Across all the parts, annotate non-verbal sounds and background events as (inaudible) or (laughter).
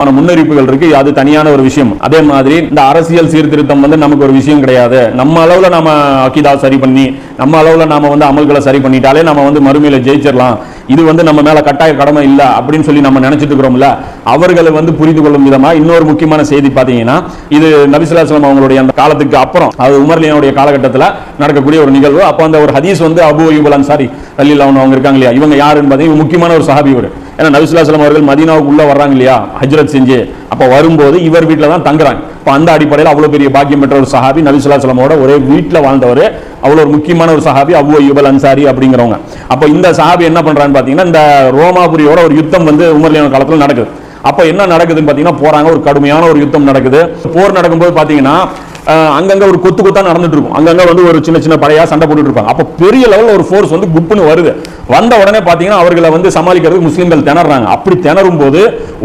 ஆன முன்னறிவிப்புகள் இருக்கு. அது தனியான ஒரு விஷயம். அதே மாதிரி இந்த அரசியல் சீர்திருத்தம் வந்து நமக்கு ஒரு விஷயம் கிடையாது. நம்ம அளவுல நாம அகிதா சரி பண்ணி நம்ம அளவுல நாம வந்து அமல்களை சரி பண்ணிட்டாலே நம்ம வந்து மறுமையில ஜெயிச்சிடலாம் இது வந்து நம்ம மேல கட்டாய கடமை இல்ல அப்படின்னு சொல்லி நம்ம நினைச்சிட்டு இருக்கிறோம்ல அவர்களை வந்து புரிந்து கொள்ளும் விதமா இன்னொரு முக்கியமான செய்தி பாத்தீங்கன்னா இது நபிசுல்லாஸ்லாம் அவங்களுடைய அந்த காலத்துக்கு அப்புறம் அது உமர்லியனுடைய காலகட்டத்தில் நடக்கக்கூடிய ஒரு நிகழ்வு. அப்போ அந்த ஒரு ஹதீஸ் வந்து அபு அய்யூப் அன்சாரி அல்லாஹ் அவங்க இருக்காங்க இல்லையா? இவங்க யாருன்னு பார்த்தீங்கன்னா முக்கியமான ஒரு சஹாபி இவர் ஏன்னா நபிசுல்லாஸ்லாம் அவர்கள் மதீனாவுக்கு உள்ள வர்றாங்க இல்லையா? ஹஜ்ரத் செஞ்சு அப்போ வரும்போது இவர் வீட்டில் தான் தங்குறாங்க. இப்போ அந்த அடிப்படையில் அவ்வளோ பெரிய பாக்கியம் பெற்ற ஒரு சஹாபி நபிசுல்லாஸ்லாமோட ஒரே வீட்டில் வாழ்ந்தவர். அவ்வளோ ஒரு முக்கியமான ஒரு சஹாபி அபு யுபல் அன்சாரி அப்படிங்கிறவங்க. அப்போ இந்த சஹாபி என்ன பண்ணுறான்னு பார்த்தீங்கன்னா இந்த ரோமாபுரியோட ஒரு யுத்தம் வந்து உமர்லியான காலத்தில் நடக்குது. அப்போ என்ன நடக்குதுன்னு பார்த்தீங்கன்னா போகிறாங்க ஒரு கடுமையான ஒரு யுத்தம் நடக்குது. போர் நடக்கும்போது பார்த்தீங்கன்னா அங்கங்க ஒரு கொத்து கொத்தா நடந்துட்டு இருக்கும் அங்கங்க வந்து ஒரு சின்ன சின்ன படையா சண்டை போட்டுட்டு இருப்பாங்க அப்போ பெரிய லெவலில் ஒரு ஃபோர்ஸ் வந்து குப்புன்னு வருது. வந்த உடனே பார்த்தீங்கன்னா அவர்களை வந்து சமாளிக்கிறதுக்கு முஸ்லீம்கள் திணறாங்க. அப்படி திணறும் போது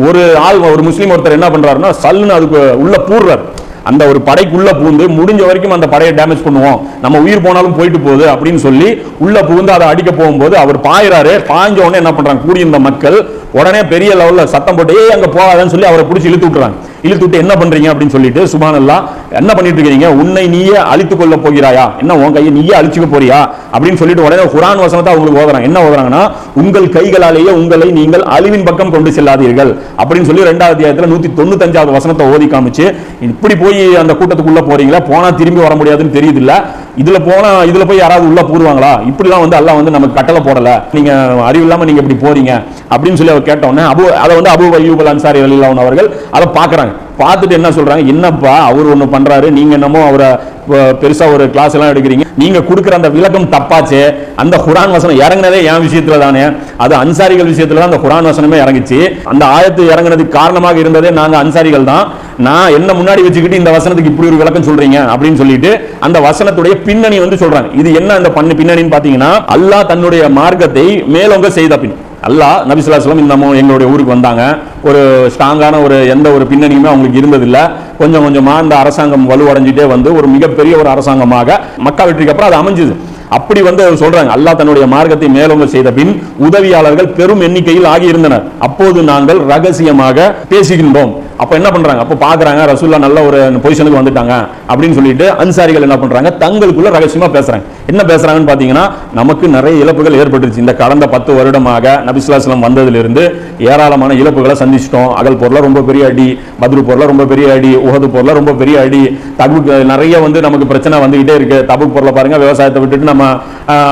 ஒரு ஆள் ஒரு முஸ்லீம் ஒருத்தர் என்ன பண்றாருன்னா சல்லுன்னு அதுக்கு உள்ள பூர்றார். அந்த ஒரு படைக்குள்ள பூந்து முடிஞ்ச வரைக்கும் அந்த படையை டேமேஜ் பண்ணுவோம். நம்ம உயிர் போனாலும் போயிட்டு போகுது அப்படின்னு சொல்லி உள்ள புகுந்து அதை அடிக்க போகும்போது அவர் பாயிறாரு. பாய்ஞ்ச உடனே என்ன பண்றாங்க? கூடியிருந்த மக்கள் உடனே பெரிய லெவல்ல சத்தம் போட்டு ஏய் அங்க போகாதன்னு சொல்லி அவரை பிடிச்சி இழுத்து விட்டுறாங்க. இழுத்து விட்டு என்ன பண்றீங்க அப்படின்னு சொல்லிட்டு சுபானல்லா என்ன பண்ணிட்டு இருக்கீங்க? உன்னை நீயே அழித்து கொள்ள போகிறாயா? என்ன உன் கையை நீயே அழிச்சுக்க போறியா? அப்படின்னு சொல்லிட்டு உடனே குரான் வசனத்தை அவங்களுக்கு ஓதுறாங்க என்ன ஓதுறாங்கன்னா உங்கள் கைகளாலேயே உங்களை நீங்கள் அழிவின் பக்கம் கொண்டு செல்லாதீர்கள் அப்படின்னு சொல்லி ரெண்டாவது அத்தியாயத்தில் நூத்தி தொண்ணூத்தஞ்சாவது வசனத்தை ஓதி காமிச்சு இப்படி போய் அந்த கூட்டத்துக்குள்ள போறீங்களா? போனா திரும்பி வர முடியாதுன்னு தெரியுது இல்லை இதுல போனா இதுல போய் யாராவது உள்ள போடுவாங்களா? இப்படிலாம் வந்து அல்லாஹ் வந்து நமக்கு கட்டளை போடல. நீங்க அறிவு இல்லாம நீங்க இப்படி போறீங்க அப்படின்னு சொல்லி அவர் கேட்டோன்னே அபு அதை வந்து அபு அய்யூப் அன்சாரி அலிலான் அவர்கள் அதை பாக்குறாங்க பார்த்துட்டு என்ன சொல்றாங்க? என்னப்பா அவர் ஒன்று பண்றாரு. நீங்க என்னமோ அவரை பெருசாக பெருசா ஒரு கிளாஸ் எல்லாம் எடுக்கிறீங்க. நீங்க கொடுக்குற அந்த விளக்கம் தப்பாச்சே. அந்த குரான் வசனம் இறங்குனதே என் விஷயத்துல தானே. அது அன்சாரிகள் விஷயத்துல தான் அந்த குரான் வசனமே இறங்குச்சு. அந்த ஆயத்து இறங்குனதுக்கு காரணமாக இருந்ததே நாங்க அன்சாரிகள் தான். நான் என்ன முன்னாடி வச்சுக்கிட்டு இந்த வசனத்துக்கு இப்படி ஒரு விளக்கம் சொல்றீங்க? அப்படின்னு சொல்லிட்டு அந்த வசனத்துடைய பின்னணி வந்து சொல்றாங்க. இது என்ன அந்த பண்ணு பின்னணின்னு பாத்தீங்கன்னா அல்லாஹ் தன்னுடைய மார்க்கத்தை மேலோங்க செய்த பின். அல்லாஹ் நபிசுல்லா சொல்லம் இந்த மோ- எங்களுடைய ஊருக்கு வந்தாங்க. ஒரு ஸ்ட்ராங்கான ஒரு எந்த ஒரு பின்னணியுமே அவங்களுக்கு இருந்ததில்லை. கொஞ்சம் கொஞ்சமாக இந்த அரசாங்கம் வலுவடைஞ்சிட்டே வந்து ஒரு மிகப்பெரிய ஒரு அரசாங்கமாக மக்கா வெற்றிக்கு அப்புறம் அது அமைஞ்சுது. அப்படி வந்து அவர் சொல்றாங்க அல்லாஹ் தன்னுடைய மார்க்கத்தை மேலோங்க செய்த பின் உதவியாளர்கள் பெரும் எண்ணிக்கையில் ஆகியிருந்தனர். அப்போது நாங்கள் ரகசியமாக பேசுகின்றோம். அப்போ என்ன பண்றாங்க? அப்போ பாக்குறாங்க ரசூல்லா நல்ல ஒரு பொசிஷனுக்கு வந்துட்டாங்க அப்படின்னு சொல்லிட்டு அன்சாரிகள் என்ன பண்றாங்க? தங்களுக்குள்ள ரகசியமா பேசுறாங்க. என்ன பேசுறாங்கன்னு பாத்தீங்கன்னா நமக்கு நிறைய இழப்புகள் ஏற்பட்டுருச்சு. இந்த கடந்த பத்து வருடமாக நபிசுல்லாஸ்லம் வந்ததுலேருந்து ஏராளமான இழப்புகளை சந்திச்சிட்டோம். அகல் பொருளாக ரொம்ப பெரிய அடி பத்ரு பொருளாக ரொம்ப பெரிய அடி உகது பொருளாக ரொம்ப பெரிய அடி தபுக்கு நிறைய வந்து நமக்கு பிரச்சனை வந்துகிட்டே இருக்கு. தபுக் பொருளை பாருங்க விவசாயத்தை விட்டுட்டு நம்ம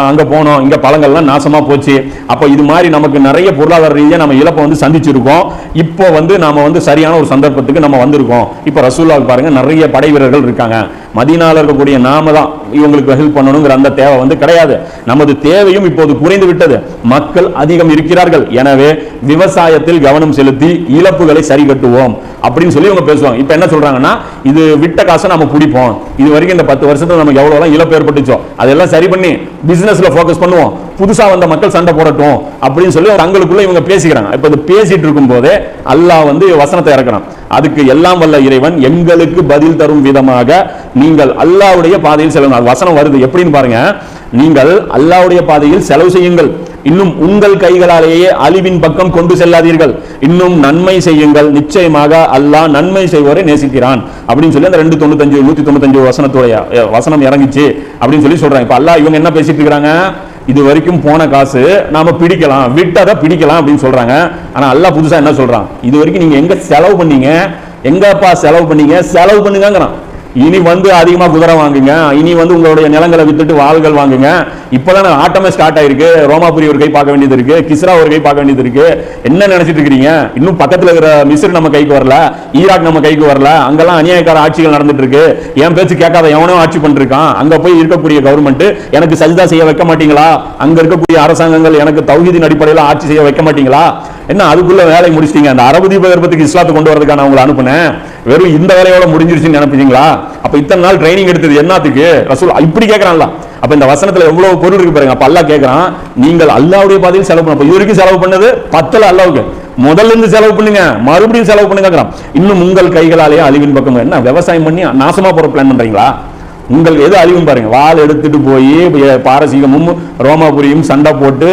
அங்கே போனோம். இங்கே பழங்கள்லாம் நாசமா போச்சு. அப்போ இது மாதிரி நமக்கு நிறைய பொருளாதார ரீதியாக நம்ம இழப்பை வந்து சந்திச்சிருக்கோம். இப்போ வந்து நாம வந்து சரியான ஒரு சந்தர்ப்பத்துக்கு நம்ம வந்திருக்கோம். இப்போ ரசூல்லாவுக்கு பாருங்கள் நிறைய படை வீரர்கள் இருக்காங்க. மதீனாவில் இருக்கக்கூடிய நாம தான் இவங்களுக்கு ஹெல்ப் பண்ணணுங்கிற அந்த தேவை வந்து கிடையாது. நமது தேவையும் இப்போது குறைந்து விட்டது. மக்கள் அதிகம் இருக்கிறார்கள். எனவே விவசாயத்தில் கவனம் செலுத்தி இழப்புகளை சரி கட்டுவோம் அப்படின்னு சொல்லி இவங்க பேசுவாங்க. இப்போ என்ன சொல்றாங்கன்னா இது விட்ட காசை நம்ம பிடிப்போம். இது வரைக்கும் இந்த பத்து வருஷத்துல நமக்கு எவ்வளோலாம் இழப்பு ஏற்பட்டுச்சோ அதெல்லாம் சரி பண்ணி பிசினஸ்ல ஃபோக்கஸ் பண்ணுவோம். புதுசாக வந்த மக்கள் சண்டை போடட்டும் அப்படின்னு சொல்லி தங்களுக்குள்ள இவங்க பேசிக்கிறாங்க. இப்போ இது பேசிட்டு இருக்கும் போதே அல்லாஹ் வந்து வசனத்தை இறக்குறான். அதுக்கு எல்லாம் வல்ல இறைவன் எங்களுக்கு பதில் தரும் விதமாக நீங்கள் அல்லாவுடைய பாதையில் செலவு அது வசனம் வருது. எப்படின்னு பாருங்க. நீங்கள் அல்லாஹ்வுடைய பாதையில் செலவு செய்யுங்கள். இன்னும் உங்கள் கைகளாலேயே அழிவின் பக்கம் கொண்டு செல்லாதீர்கள். இன்னும் நன்மை செய்யுங்கள். நிச்சயமாக அல்லாஹ் நன்மை செய்வோரை நேசிக்கிறான். அப்படின்னு சொல்லி அந்த ரெண்டு தொண்ணூத்தஞ்சு நூத்தி தொண்ணூத்தஞ்சு வசனத்துடைய வசனம் இறங்கிச்சு. அப்படின்னு சொல்லி சொல்றாங்க. இப்ப அல்லாஹ் இவங்க என்ன பேசிட்டு இருக்கிறாங்க இது வரைக்கும் போன காசு நாம பிடிக்கலாம் விட்டதை பிடிக்கலாம் அப்படின்னு சொல்றாங்க. ஆனா அல்லா புதுசா என்ன சொல்றான்? இது வரைக்கும் நீங்க எங்க செலவு பண்ணீங்க? எங்கப்பா செலவு பண்ணீங்க? செலவு பண்ணுங்கிறான் இனி வந்து அதிகமாக குதிரை வாங்குங்க. இனி வந்து உங்களுடைய நிலங்களை வித்துட்டு வாள்கள் வாங்குங்க. இப்போதான் ஆட்டமே ஸ்டார்ட் ஆயிருக்கு. ரோமாபுரி ஒரு கை பார்க்க வேண்டியது இருக்கு. கிஸ்ரா ஒரு கை பார்க்க வேண்டியது இருக்கு. என்ன நினைச்சிட்டு இருக்கிறீங்க? இன்னும் பக்கத்தில் இருக்கிற மிஸ்ர் நம்ம கைக்கு வரல. ஈராக் நம்ம கைக்கு வரல. அங்கெல்லாம் அநியாயக்கார ஆட்சிகள் நடந்துட்டு இருக்கு. என் பேச்சு கேட்காத எவனோ ஆட்சி பண்ணிருக்கான். அங்க போய் இருக்கக்கூடிய கவர்மெண்ட் எனக்கு சஜிதா செய்ய வைக்க மாட்டீங்களா? அங்க இருக்கக்கூடிய அரசாங்கங்கள் எனக்கு தௌஹீதின் அடிப்படையில் ஆட்சி செய்ய வைக்க மாட்டீங்களா? என்ன அதுக்குள்ள வேலை முடிச்சிட்டீங்க? அந்த அரபு தீபகற்பத்துக்கு இஸ்லாத்தை கொண்டு வரதுக்கான நான் உங்களை அனுப்புனேன். வெறும் இந்த வேலையோட முடிஞ்சிருச்சுன்னு நினைப்பீங்களா? அப்ப இத்தனை நாள் ட்ரைனிங் எடுத்தது என்னத்துக்கு? ரசூல் இப்படி கேட்கறான்ல அப்ப இந்த வசனத்துல எவ்வளவு பொருள் இருக்கு பாருங்க. அப்ப அல்லா கேட்கறான் நீங்கள் அல்லாவுடைய பாதையில் செலவு பண்ண இது வரைக்கும் செலவு பண்ணது பத்துல அல்லாவுக்கு. முதல்ல இருந்து செலவு பண்ணுங்க. மறுபடியும் செலவு பண்ணுங்க இன்னும் உங்கள் கைகளாலேயே அழிவின் பக்கம் என்ன விவசாயம் பண்ணி நாசமா போற பிளான் பண்றீங்களா? உங்களுக்கு எது அழிவும் பாருங்க. வாள் எடுத்துட்டு போய் பாரசீகமும் ரோமாபுரியும் சண்டை போட்டு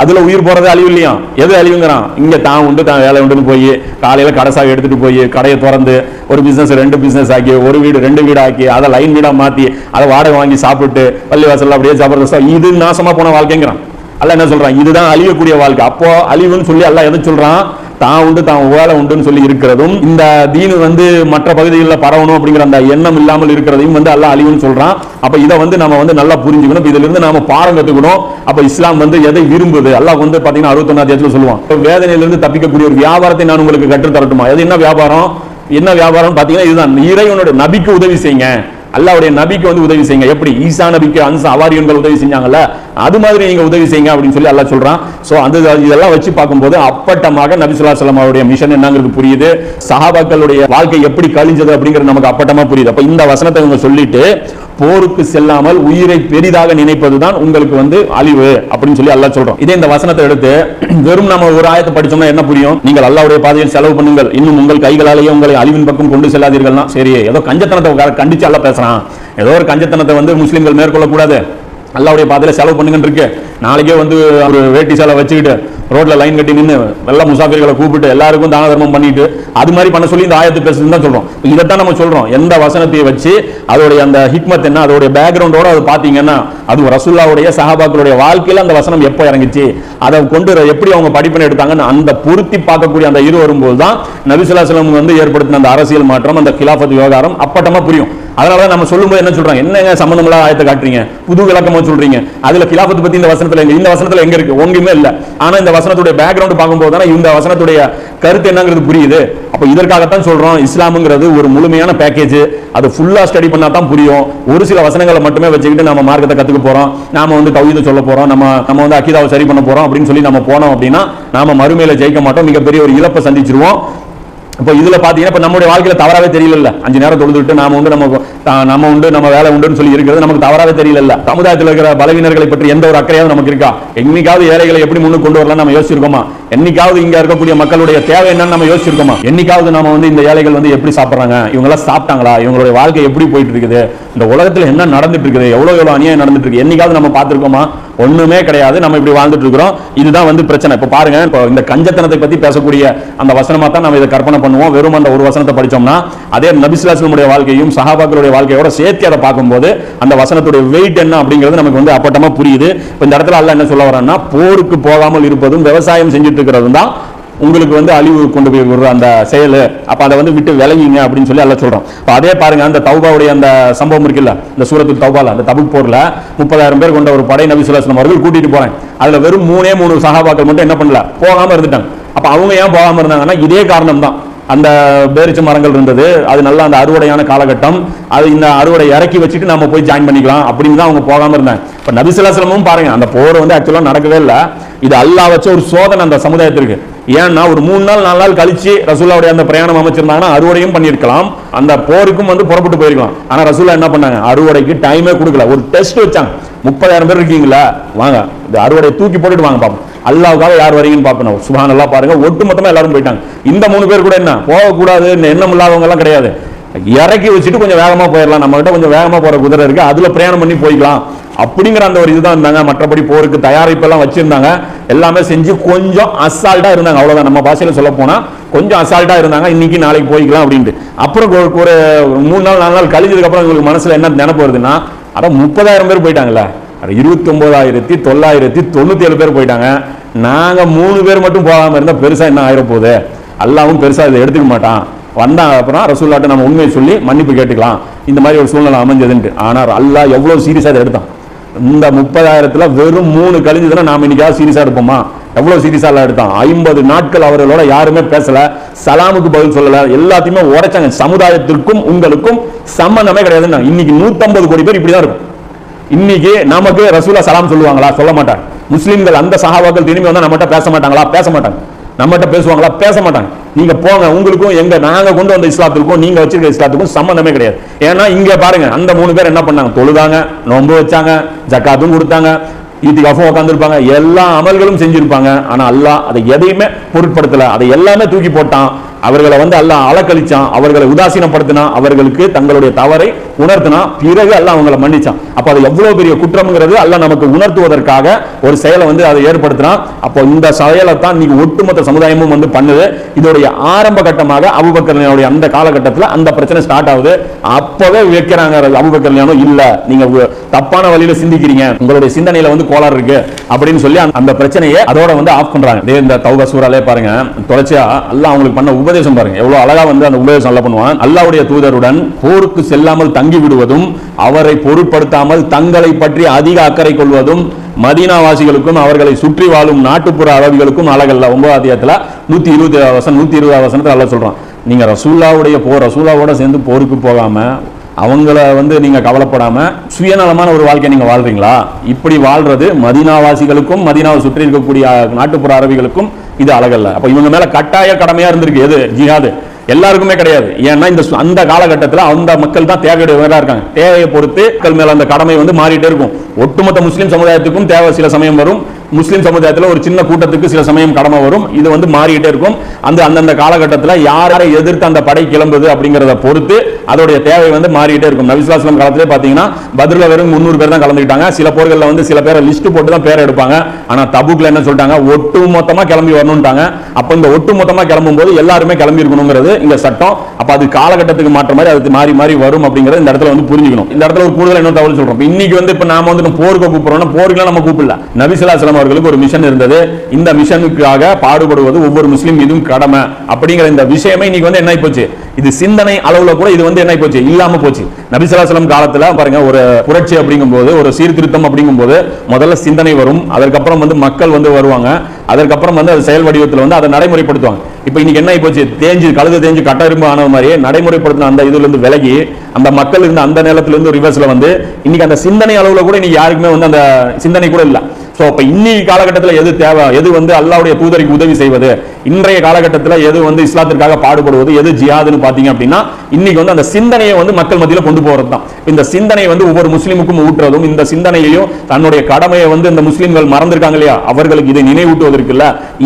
அதில் உயிர் போகிறது அழிவு இல்லையா? எது அழிவுங்கிறான்? இங்கே தான் உண்டு தான் வேலை உண்டுன்னு போய் காலையில் கடைசாக எடுத்துகிட்டு போய் கடையை திறந்து ஒரு பிஸ்னஸ் ரெண்டு பிஸ்னஸ் ஆக்கி ஒரு வீடு ரெண்டு வீடு ஆக்கி அதை லைன் வீடாக மாற்றி அதை வாடகை வாங்கி சாப்பிட்டு பள்ளி வாசலில் அப்படியே சாப்பிட்றது இது நாசமாக போன வாழ்க்கைங்கிறான். அல்ல என்ன சொல்கிறான் இதுதான் அழியக்கூடிய வாழ்க்கை. அப்போ அழிவுன்னு சொல்லி அல்ல எதை சொல்கிறான் தான் உண்டு தான் வேலை உண்டுன்னு சொல்லி இருக்கிறதும் இந்த தீனு வந்து மற்ற பகுதிகளில் பரவணும் அப்படிங்கிற அந்த எண்ணம் இல்லாமல் இருக்கிறதையும் வந்து அல்ல அழிவுன்னு சொல்றான். அப்ப இதை வந்து நம்ம வந்து நல்லா புரிஞ்சுக்கணும். இதுல இருந்து நாம பாடம் கத்துக்கணும். அப்ப இஸ்லாம் வந்து எதை விரும்புது? அல்லாஹ் வந்து பாத்தீங்கன்னா அறுபத்தொன்னாவது சொல்லுவான். வேதனையிலிருந்து தப்பிக்கக்கூடிய ஒரு வியாபாரத்தை நான் உங்களுக்கு கற்றுத்தரட்டுமா? அது என்ன வியாபாரம்? என்ன வியாபாரம் பாத்தீங்கன்னா இதுதான். இறைவனுடைய நபிக்கு உதவி செய்யுங்க. அல்லாவுடைய நபிக்கு வந்து உதவி செய்யுங்க. எப்படி? ஈசா நபிக்கு அன்சா அவாரியன்கள் உதவி செஞ்சாங்கல்ல? அது மாதிரி நீங்க உதவி செய்யுங்க அப்படின்னு சொல்லி அல்லாஹ் சொல்றான். சோ அந்த இதெல்லாம் வச்சு பார்க்கும்போது அப்பட்டமாக நபி ஸல்லல்லாஹு சலம் அவருடைய மிஷன் என்னங்கிறது புரியுது. சஹாபாக்களுடைய வாழ்க்கை எப்படி கழிஞ்சது அப்படிங்கிறது நமக்கு அப்பட்டமா புரியுது. அப்ப இந்த வசனத்தை இவங்க சொல்லிட்டு போருக்கு செல்லாமல் உயிரை பெரிதாக நினைப்பதுதான் உங்களுக்கு வந்து அழிவு அப்படின்னு சொல்லி அல்லா சொல்றோம் இதே இந்த வசனத்தை எடுத்து (clears throat) வெறும் நம்ம ஒரு ஆயத்தை படிச்சோம்னா என்ன புரியும்? நீங்கள் அல்லாவுடைய பாதையில் செலவு பண்ணுங்கள். இன்னும் உங்கள் கைகளாலேயே உங்களை அழிவின் பக்கம் கொண்டு செல்லாதீர்கள்னா சரி. ஏதோ கஞ்சத்தனத்தை கண்டிச்சு அல்ல பேசுறான். ஏதோ ஒரு கஞ்சத்தனத்தை வந்து முஸ்லீம்கள் மேற்கொள்ளக்கூடாது. அல்லாவுடைய பாதையில செலவு பண்ணுங்கன்னு இருக்கு. நாளைக்கே வந்து ஒரு வேட்டி சேலை வச்சுக்கிட்டு ரோட்டில் லைன் கட்டி நின்று வெள்ள முசாஃபிர்களை கூப்பிட்டு எல்லாருக்கும் தான தர்மம் பண்ணிட்டு அது மாதிரி பண்ண சொல்லி இந்த ஆயத்து பேசுன்னு தான் சொல்கிறோம் இதைத்தான் நம்ம சொல்கிறோம் எந்த வசனத்தை வச்சு அதோடைய அந்த ஹிக்மத் என்ன அதோடைய பேக்ரவுண்டோட அது பார்த்தீங்கன்னா அது ரசூல்லாவுடைய சஹாபாக்களுடைய வாழ்க்கையில் அந்த வசனம் எப்போ இறங்குச்சு அதை கொண்டு எப்படி அவங்க படிப்பினை எடுத்தாங்கன்னு அந்த பொருத்தி பார்க்கக்கூடிய அந்த இரு வரும்போது தான் நபிசுல்லாஸ்லம் வந்து ஏற்படுத்தின அந்த அரசியல் மாற்றம் அந்த கிலாஃபத் விவகாரம் அப்பட்டமா புரியும். அதனால நம்ம சொல்லும்போது என்ன சொல்கிறாங்க என்னங்க சம்மந்தமெல்லாம் ஆயத்தை காட்டுறீங்க? புது விளக்கமாக சொல்கிறீங்க அதில் கிலாபத் பற்றி இந்த வசனத்துல இந்த வசனத்துல எங்க இருக்கு? ஒன்றுமே இல்ல. ஆனா இந்த வசனத்துடைய பேக்ரவுண்ட் பார்க்கும்போது தானே இந்த வசனத்துடைய கருத்து என்னங்கிறது புரியுது. அப்போ இதற்காகத்தான் சொல்றோம் இஸ்லாமுங்கிறது ஒரு முழுமையான பேக்கேஜ் அது ஃபுல்லா ஸ்டடி பண்ணா தான் புரியும். ஒரு சில வசனங்களை மட்டுமே வச்சுக்கிட்டு நம்ம மார்க்கத்தை கத்துக்க போறோம். நாம வந்து தௌஹீதை சொல்ல போறோம். நம்ம நம்ம வந்து அக்கிதாவை சரி பண்ண போறோம் அப்படின்னு சொல்லி நம்ம போனோம் அப்படின்னா நாம மறுமையில ஜெயிக்க மாட்டோம். மிகப்பெரிய ஒரு இழப்பை சந்திச்சிருவோம். இப்போ இதில் பார்த்தீங்கன்னா இப்போ நம்முடைய வாழ்க்கையில் தவறாகவே தெரியல அஞ்சு நேரம் தொழுதுட்டு நாம வந்து நம்ம நம்ம உண்டு நம்ம வேலை உண்டுன்னு சொல்லி இருக்கிறது நமக்கு தவறாவே தெரியல சமுதாயத்தில் இருக்கிற பலவீனர்களை பற்றி எந்த ஒரு அக்கறையாவது நமக்கு இருக்கா? என்னைக்காவது ஏழைகளை எப்படி முன்னு கொண்டு வரலாம் நம்ம யோசிச்சிருக்கோமா? என்னைக்காவது இங்க இருக்கக்கூடிய மக்களுடைய தேவை என்னன்னு நம்ம யோசிச்சிருக்கோமா? என்னைக்காவது நாம வந்து இந்த ஏழைகள் வந்து எப்படி சாப்பிடுறாங்க? இவங்க எல்லாம் சாப்பிட்டாங்களா? இவங்களுடைய வாழ்க்கை எப்படி போயிட்டு இருக்குது இந்த உலகத்தில் என்ன நடந்துட்டு இருக்குது எவ்வளவு எவ்வளவு அநியாயம் நடந்துட்டு இருக்கு என்னைக்காவது நம்ம பார்த்திருக்கோமா? ஒண்ணுமே கிடையாது. நம்ம இப்படி வாழ்ந்துட்டு இருக்கிறோம் இதுதான் வந்து பிரச்சனை. இப்ப பாருங்க இப்போ இந்த கஞ்சத்தனத்தை பத்தி பேசக்கூடிய அந்த வசனமா தான் நம்ம இதை கற்பனை பண்ணுவோம். வெறும் அந்த ஒரு வசனத்தை படிச்சோம்னா அதே நபிசுலாசனுடைய வாழ்க்கையும் சஹாபாக்களுடைய வாழ்க்கையோட சேர்த்து அதை பார்க்கும்போது அந்த வசனத்துடைய வெயிட் என்ன அப்படிங்கிறது நமக்கு வந்து அப்பட்டமா புரியுது. இப்போ இந்த இடத்துல அல்ல என்ன சொல்ல வரேன்னா போருக்கு போகாமல் இருப்பதும் விவசாயம் செஞ்சுட்டு இருக்கிறதும் தான் உங்களுக்கு வந்து அழிவு கொண்டு போய் விடுற அந்த செயல். அப்போ அதை வந்து விட்டு விலகிங்க அப்படின்னு சொல்லி எல்லாம் சொல்கிறோம் இப்போ அதே பாருங்க அந்த தௌபாவுடைய அந்த சம்பவம் இருக்குல்ல இந்த சூரத்து தௌபால அந்த தபுக் போரில் முப்பதாயிரம் பேர் கொண்ட ஒரு படை நபி சுல்லாஸ்லம் அவர்கள் கூட்டிட்டு போறேன். அதுல வெறும் மூணே மூணு சகாபாக்கள் மட்டும் என்ன பண்ணல போகாம இருந்துட்டாங்க. அப்போ அவங்க ஏன் போகாமல் இருந்தாங்கன்னா இதே காரணம் தான் அந்த பேரிச்ச மரங்கள் இருந்தது. அது நல்லா அந்த அறுவடையான காலகட்டம். அது இந்த அறுவடை இறக்கி வச்சுட்டு நம்ம போய் ஜாயின் பண்ணிக்கலாம் அப்படின்னு தான் அவங்க போகாமல் இருந்தாங்க இப்போ நபிசிலாசிரமும் பாருங்க அந்த போர் வந்து ஆக்சுவலாக நடக்கவே இல்லை. இது அல்லா வச்ச ஒரு சோதனை அந்த சமுதாயத்திற்கு. ஏன்னா ஒரு மூணு நாள் நாலு நாள் கழிச்சு ரசூல்லாவுடைய அந்த பிரயாணம் அமைச்சிருந்தாங்கன்னா அறுவடையும் பண்ணியிருக்கலாம். அந்த போருக்கும் வந்து புறப்பட்டு போயிருக்கலாம். ஆனால் ரசூல்லா என்ன பண்ணாங்க? அறுவடைக்கு டைமே கொடுக்கல. ஒரு டெஸ்ட் வச்சாங்க. முப்பதாயிரம் பேர் இருக்கீங்களா? வாங்க. இந்த அறுவடையை தூக்கி போட்டுட்டு வாங்க பாப்போம். அல்லாவுக்காக யார் வரீங்கன்னு பார்க்கணும் சுபான் எல்லாம் பாருங்க. ஒட்டு மொத்தமாக எல்லாரும் போயிட்டாங்க. இந்த மூணு பேர் கூட என்ன? போகக்கூடாது எண்ணம் இல்லாதவங்க எல்லாம் கிடையாது. இறக்கி வச்சுட்டு கொஞ்சம் வேகமாக போயிடலாம். நம்மகிட்ட கொஞ்சம் வேகமாக போகிற குதிரை இருக்குது அதில் பிரயாணம் பண்ணி போய்க்கலாம். அப்படிங்கிற அந்த ஒரு இதுதான் இருந்தாங்க. மற்றபடி போருக்கு தயாரிப்பெல்லாம் வச்சுருந்தாங்க. எல்லாமே செஞ்சு கொஞ்சம் அசால்ட்டாக இருந்தாங்க. அவ்வளோதான் நம்ம பாஷையில் சொல்ல போனால் கொஞ்சம் அசால்ட்டாக இருந்தாங்க. இன்னைக்கு நாளைக்கு போய்க்கலாம் அப்படின்ட்டு. அப்புறம் ஒரு- ஒரு மூணு நாள் நாலு நாள் கழிஞ்சதுக்கப்புறம் உங்களுக்கு மனசில் என்ன நினைப்பு வருதுன்னா அதான் முப்பதாயிரம் பேர் போயிட்டாங்கல்ல. இருபத்தொம்போதாயிரத்தி தொள்ளாயிரத்தி தொண்ணூற்றி ஏழு பேர் போயிட்டாங்க. நாங்கள் மூணு பேர் மட்டும் போகாமல் இருந்தால் பெருசாக என்ன ஆயிர போகுது அல்லாவும் பெருசாக இதை எடுத்துக்க மாட்டான். வந்தாங்க அப்புறம் ரசூல்லாட்ட நம்ம உண்மையை சொல்லி மன்னிப்பு கேட்டுக்கலாம். இந்த மாதிரி ஒரு சூழ்நிலை அமைஞ்சதுன்ட்டு. ஆனால் அல்லாஹ் எவ்வளோ சீரியஸாக இதை எடுத்தான். இந்த முப்பதாயிரத்துல வெறும் மூணு கழிஞ்சதுன்னா நாம இன்னைக்காவது சீரியஸா எடுப்போமா எவ்வளவு சீரியஸா எடுத்தான்? ஐம்பது நாட்கள் அவர்களோட யாருமே பேசல. சலாமுக்கு பதில் சொல்லல. எல்லாத்தையுமே உடைச்சாங்க. சமுதாயத்திற்கும் உங்களுக்கும் சம்பந்தமே கிடையாதுன்னு இன்னைக்கு நூத்தம்பது கோடி பேர் இப்படிதான் இருக்கும். இன்னைக்கு நமக்கு ரசூலா சலாம் சொல்லுவாங்களா? சொல்ல மாட்டாங்க. முஸ்லிம்கள் அந்த சகாபாக்கள் திரும்பி வந்தா நம்மகிட்ட பேச மாட்டாங்களா? பேச மாட்டாங்க. நம்மகிட்ட பேசுவாங்களா? பேச மாட்டாங்க. நீங்க போங்க உங்களுக்கும் எங்க நாங்க கொண்டு வந்த இஸ்லாத்துக்கும் நீங்க வச்சிருக்க இஸ்லாத்துக்கும் சம்பந்தமே கிடையாது. ஏன்னா இங்க பாருங்க அந்த மூணு பேர் என்ன பண்ணாங்க? தொழுதாங்க நோன்பு வச்சாங்க ஜக்காத்தும் கொடுத்தாங்க ஈத்திகாஃபும் உட்காந்துருப்பாங்க எல்லா அமல்களும் செஞ்சிருப்பாங்க. ஆனா அல்லாஹ் அதை எதையுமே பொருட்படுத்தல. அதை எல்லாமே தூக்கி போட்டான். அவர்களை வந்து அல்லாஹ் அலக்கழிச்சான். அவர்களை உதாசீனப்படுத்தினான். அவர்களுக்கு தங்களுடைய தவறை உணர்த்தினா பிறகு அல்ல அவங்களை மன்னிச்சான். அப்போ அது எவ்வளோ பெரிய குற்றம்ங்கிறது அல்ல நமக்கு உணர்த்துவதற்காக ஒரு செயலை வந்து அதை ஏற்படுத்தினான் அப்போ இந்த செயலை தான் இன்னைக்கு ஒட்டுமொத்த சமுதாயமும் வந்து பண்ணுது. இதோடைய ஆரம்ப கட்டமாக அபுபக்கரனுடைய அந்த காலகட்டத்தில் அந்த பிரச்சனை ஸ்டார்ட் ஆகுது. அப்போவே வைக்கிறாங்க அபுபக்கரனும் இல்லை நீங்க தப்பான வழியில சிந்திக்கிறீங்க. உங்களுடைய சிந்தனையில் வந்து கோளாறு இருக்கு. அப்படின்னு சொல்லி அந்த- பிரச்சனையை அதோட வந்து ஆஃப் பண்றாங்க. இதே இந்த தௌக சூறாலே பாருங்க தொடர்ச்சியா அல்லாஹ் அவங்களுக்கு பண்ண உபதேசம் பாருங்க. எவ்வளவு அழகா வந்து அந்த உபதேசம் நல்லா பண்ணுவான். அல்லாவுடைய தூதருடன் போருக்கு செல்லாமல் தங்கி விடுவதும் அவரை பொருட்படுத்தாமல் தங்களை பற்றி அதிக அக்கறை கொள்வதும் மதீனாவாசிகளுக்கும் அவர்களை சுற்றி வாழும் நாட்டுப்புற அரபிகளுக்கும் அழகல்ல. ஒன்பதாம் அத்தியாயத்துல நூற்றி இருபது வசனம் நூத்தி இருபது வசனத்தை அல்ல சொல்றான் நீங்க ரசூல்லாவுடைய போர் ரசூல்லாவோட சேர்ந்து போருக்கு போகாம அவங்கள வந்து நீங்க கவலைப்படாம சுயநலமான ஒரு வாழ்க்கை நீங்க வாழ்றீங்களா? இப்படி வாழ்றது மதினாவாசிகளுக்கும் மதீனாவை சுற்றி இருக்கக்கூடிய நாட்டுப்புற அரபிகளுக்கும் இது அழகல்ல. அப்போ இவங்க மேல கட்டாய கடமையா இருந்திருக்கு. எது? ஜிஹாது. எல்லாருக்குமே கிடையாது. ஏன்னா இந்த அந்த காலகட்டத்தில் அந்த மக்கள் தான் தேவையுடையவராக இருக்காங்க. தேவையை பொறுத்து மக்கள் மேல அந்த கடமை வந்து மாறிட்டே இருக்கும். ஒட்டுமொத்த முஸ்லீம் சமுதாயத்துக்கும் தேவை சில சமயம் வரும். முஸ்லீம் சமுதாயத்தில் ஒரு சின்ன கூட்டத்துக்கு சில சமயம் கடமை வரும். இது வந்து மாறிட்டே இருக்கும். அந்த அந்தந்த காலகட்டத்தில் யாரை எதிர்த்து அந்த படை கிளம்புது அப்படிங்கிறத பொறுத்து அதோடைய தேவை வந்து மாறிட்டே இருக்கும். நபிசுலாஸ்லம் காலத்திலே பார்த்தீங்கன்னா பதிலில் வெறும் முந்நூறு பேர் தான் கலந்துக்கிட்டாங்க. சில போர்களில் வந்து சில பேரை லிஸ்ட் போட்டு தான் பேர் எடுப்பாங்க. ஆனால் தபுக்கில் என்ன சொல்லிட்டாங்க? ஒட்டு மொத்தமாக கிளம்பி வரணும்ட்டாங்க. அப்போ இந்த ஒட்டு மொத்தமாக கிளம்பும் போது எல்லாருமே கிளம்பி இருக்கணுங்கிறது இந்த சட்டம். அப்போ அது காலகட்டத்துக்கு மாற்ற மாதிரி அது மாறி மாறி வரும் அப்படிங்கிறத இந்த இடத்துல வந்து புரிஞ்சுக்கணும். இந்த இடத்துல ஒரு கூடுதல் இன்னொரு தகவல் சொல்றோம். இன்னைக்கு வந்து இப்போ நாம வந்து போருக்கு கூப்பிடுறோம்னா போருக்குலாம் நம்ம கூப்பிடல. நபிசுல்லாஸ்லாம் அவர்களுக்கு ஒரு மிஷன் இருந்தது. இந்த மிஷனுக்காக பாடுபடுவது ஒவ்வொரு முஸ்லீம் இதுவும் கடமை. அப்படிங்கிற இந்த விஷயமே இன்னைக்கு வந்து என்ன ஆகி போச்சு இது சிந்தனை அளவுல கூட இது வந்து என்ன போச்சு இல்லாம போச்சு. நபிசலாசலம் காலத்துல பாருங்க ஒரு புரட்சி அப்படிங்கும்போது ஒரு சீர்திருத்தம் அப்படிங்கும்போது முதல்ல சிந்தனை வரும். அதற்கப்புறம் வந்து மக்கள் வந்து வருவாங்க. அதற்கப்புறம் வந்து அது செயல் வடிவத்தில் வந்து அதை நடைமுறைப்படுத்துவாங்க. இப்போ இன்னைக்கு என்ன போச்சு தேஞ்சு கழுது தேஞ்சு கட்டரும்பு ஆன மாதிரியே நடைமுறைப்படுத்தின அந்த இதுல இருந்து விலகி அந்த மக்கள் இருந்த அந்த நிலத்துல இருந்து ரிவர்ஸ்ல வந்து இன்னைக்கு அந்த சிந்தனை அளவுல கூட இன்னைக்கு யாருக்குமே வந்து அந்த சிந்தனை கூட இல்ல. சோ அப்ப இன்னைக்கு காலகட்டத்தில் எது தேவை? எது வந்து அல்லாவுடைய தூதருக்கு உதவி செய்வது? இன்றைய காலகட்டத்தில் எது வந்து இஸ்லாத்திற்காக பாடுபடுவது? எது ஜியாதுன்னு பார்த்தீங்க அப்படின்னா இன்னைக்கு வந்து அந்த சிந்தனையை வந்து மக்கள் மத்தியில் கொண்டு போறது தான் இந்த சிந்தனை வந்து ஒவ்வொரு முஸ்லீமுக்கும் ஊட்டுறதும் இந்த சிந்தனையையும் தன்னுடைய கடமையை வந்து இந்த முஸ்லீம்கள் மறந்திருக்காங்க இல்லையா? அவர்களுக்கு இதை நினைவூட்டுவதற்கு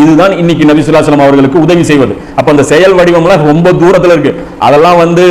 இதுதான் இன்னைக்கு நபிசுல்லாஸ்லாம் அவர்களுக்கு உதவி செய்வது. அப்போ அந்த செயல் வடிவம்லாம் ரொம்ப தூரத்துல இருக்கு. அதெல்லாம் வந்து